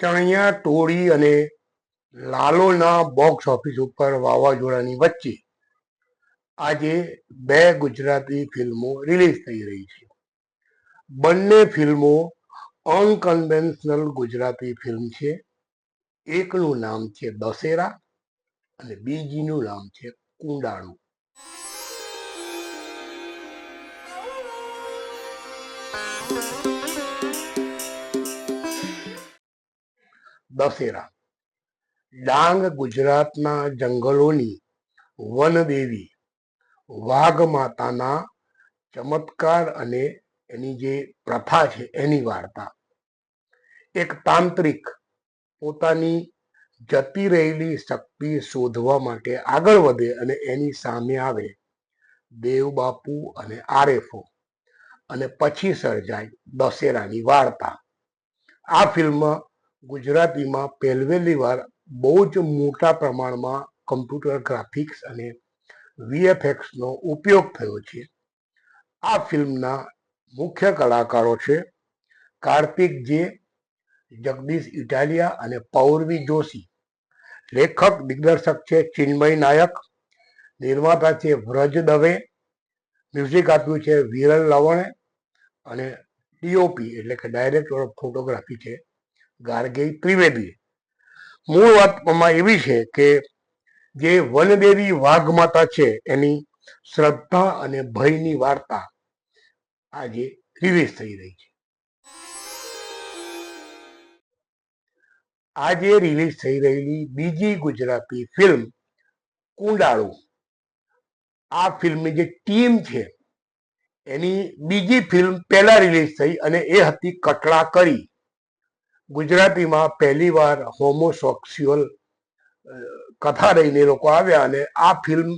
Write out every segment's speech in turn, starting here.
ચણિયા ટોળી અને લાલોના box office ઉપર વાવાઝોડાની વચ્ચે આજે બે ગુજરાતી ફિલ્મો રિલીઝ થઈ રહી છે. બંને ફિલ્મો અનકન્વેન્શનલ ગુજરાતી ફિલ્મ છે. એકનું નામ છે દશેરા અને બીજીનું નામ છે કુંડાળું. દશેરા. ડાંગ ગુજરાતના જંગલોની વનદેવી વાઘ માતાના ચમત્કાર અને એની જે પ્રથા છે, એની વાર્તા. એક તાંત્રિક પોતાની જતી રહેલી શક્તિ શોધવા માટે આગળ વધે અને એની સામે આવે દેવ બાપુ અને આરેફો. અને પછી સર્જાય દશેરાની વાર્તા. આ ફિલ્મ ગુજરાતીમાં પહેલવેલી વાર બહુ જ મોટા પ્રમાણમાં કમ્પ્યુટર ગ્રાફિક્સ અને વીએફએક્સનો ઉપયોગ થયો છે. આ ફિલ્મના મુખ્ય કલાકારો છે કાર્તિક જે, જગદીશ ઇટાલિયા અને પૌર્વી જોશી. લેખક, દિગ્દર્શક છે ચિન્મય નાયક. નિર્માતા છે વ્રજ દવે. મ્યુઝિક આપ્યું છે વિરલ લવણે અને ડીઓપી એટલે કે ડાયરેક્ટર ઓફ ફોટોગ્રાફી છે ગાર્ગેય ત્રિવેદી મૂળ વાતમાં એવી છે કે જે વનદેવી વાઘમાતા છે, એની શ્રદ્ધા અને ભયની વાર્તા આજે રિલીઝ થઈ રહી છે. આજે રિલીઝ થઈ રહેલી બીજી ગુજરાતી ફિલ્મ કુંડાળુ. આ ફિલ્મની જે ટીમ છે, એની બીજી ફિલ્મ પહેલા રિલીઝ થઈ અને એ હતી કટળા કરી ગુજરાતીમાં પહેલીવાર હોમોસોક્સ્યુઅલ કથા રહીને લોકો આવ્યા અને આ ફિલ્મ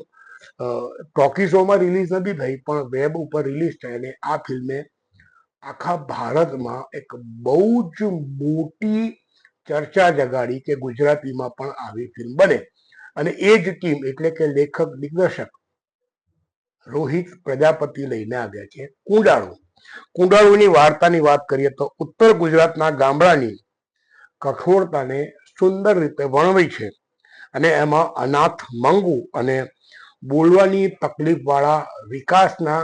ટોકીઝોમાં રિલીઝ નથી થઈ, પણ વેબ ઉપર રિલીઝ થઈ અને આ ફિલ્મે આખા ભારતમાં એક બહુ જ મોટી ચર્ચા જગાડી કે ગુજરાતીમાં પણ આવી ફિલ્મ બને. અને એ જ ટીમ એટલે કે લેખક, દિગ્દર્શક રોહિત પ્રજાપતિ લઈને આવ્યા છે કુંડાળુ. કુંડાળુની વાર્તાની વાત કરીએ તો ઉત્તર ગુજરાતના ગામડાની કઠોરતાને સુંદર રીતે વર્ણવી છે અને એમાં અનાથ મંગુ અને બોલવાની તકલીફવાળા વિકાસના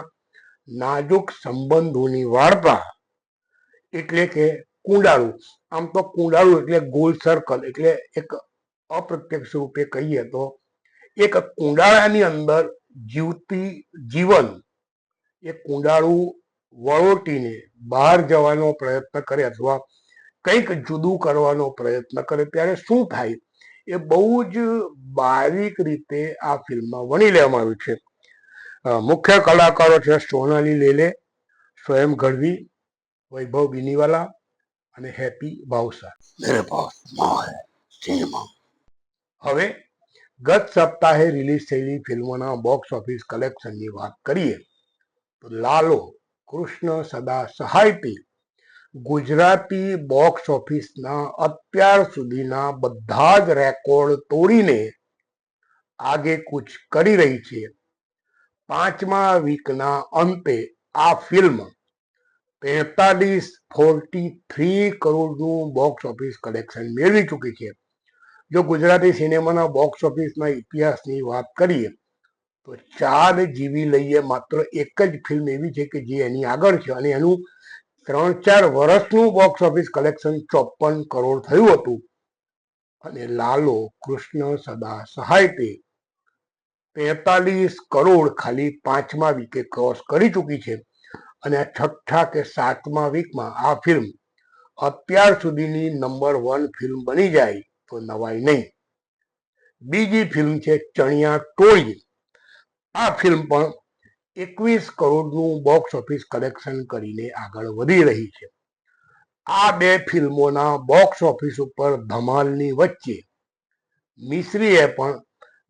નાજુક સંબંધોની વાર્તા એટલે કે કુંડાળું. આમ તો કુંડાળુ એટલે ગોલ સર્કલ એટલે એક અપ્રત્યક્ષ રૂપે કહીએ તો એક કુંડાળાની અંદર જીવતી જીવન એ કુંડાળું વળોટીને બહાર જવાનો પ્રયત્ન કરે અથવા કંઈક જુદું કરવાનો પ્રયત્ન કરે ત્યારે શું થાય? એ બહુ જ બારીક રીતે આ ફિલ્મમાં વણી લેવામાં આવ્યું છે. મુખ્ય કલાકારો છે સોનાલી લેલે સ્વયં ગઢવી વૈભવ બિનીવાલા અને હેપી ભાવસા મેરે પાસ સિનેમા. હવે ગત સપ્તાહે રિલીઝ થયેલી ફિલ્મોના બોક્સ ઓફિસ કલેક્શનની વાત કરીએ તો લાલો કૃષ્ણ સદા સહાયતી ગુજરાતી બોક્સ ઓફિસના અત્યાર સુધીના બધા જ રેકોર્ડ તોડીને આગે કૂચ કરી રહી છે. પાંચમા વીકના અંતે આ ફિલ્મ પેતાલીસ ફોર્ટી થ્રી કરોડનું બોક્સ ઓફિસ કલેક્શન મેળવી ચૂકી છે. જો ગુજરાતી સિનેમાના બોક્સ ઓફિસના ઇતિહાસની વાત કરીએ, તો ચાર જીવી લઈએ માત્ર એક જ ફિલ્મ એવી છે કે જે એની આગળ છે અને એનું ત્રણ ચાર વર્ષનું બોક્સ ઓફિસ કલેક્શન ચોપન કરોડ થયું હતું. અને લાલો કૃષ્ણ સદા સહાયતે તેતાલીસ કરોડ ખાલી પાંચમા વીકે ક્રોસ કરી ચૂકી છે. અને છઠ્ઠા કે સાતમા વીકમાં આ ફિલ્મ અત્યાર સુધીની નંબર વન ફિલ્મ બની જાય તો નવાઈ નહીં. બીજી ફિલ્મ છે ચણિયા ટોળી. આ ફિલ્મ પણ એકવીસ કરોડનું બોક્સ ઓફિસ કલેક્શન કરીને આગળ વધી રહી છે. આ બે ફિલ્મોના બોક્સ ઓફિસ ઉપર ધમાલની વચ્ચે મિશ્રીએ પણ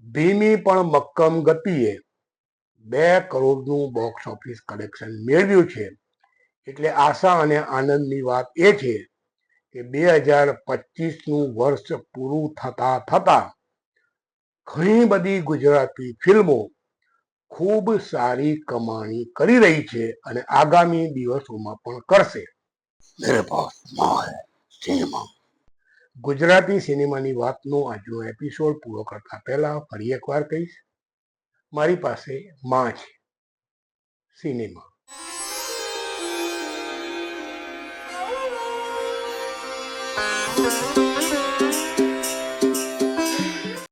ધીમી પણ મક્કમ ગતિએ બે કરોડનું બોક્સ ઓફિસ કલેક્શન મેળવ્યું છે. એટલે આશા અને આનંદની વાત એ છે કે બે હજાર પચીસનું વર્ષ પૂરું થતાં થતાં ઘણી બધી ગુજરાતી ફિલ્મો ખૂબ સારી કમાણી કરી રહી છે અને આગામી દિવસોમાં પણ કરશે. સિનેમા ગુજરાતી સિનેમાની વાતનો આજનો એપિસોડ પૂરો કરતા પહેલા ફરી એકવાર કહીશ. મારી પાસે માં છે સિનેમા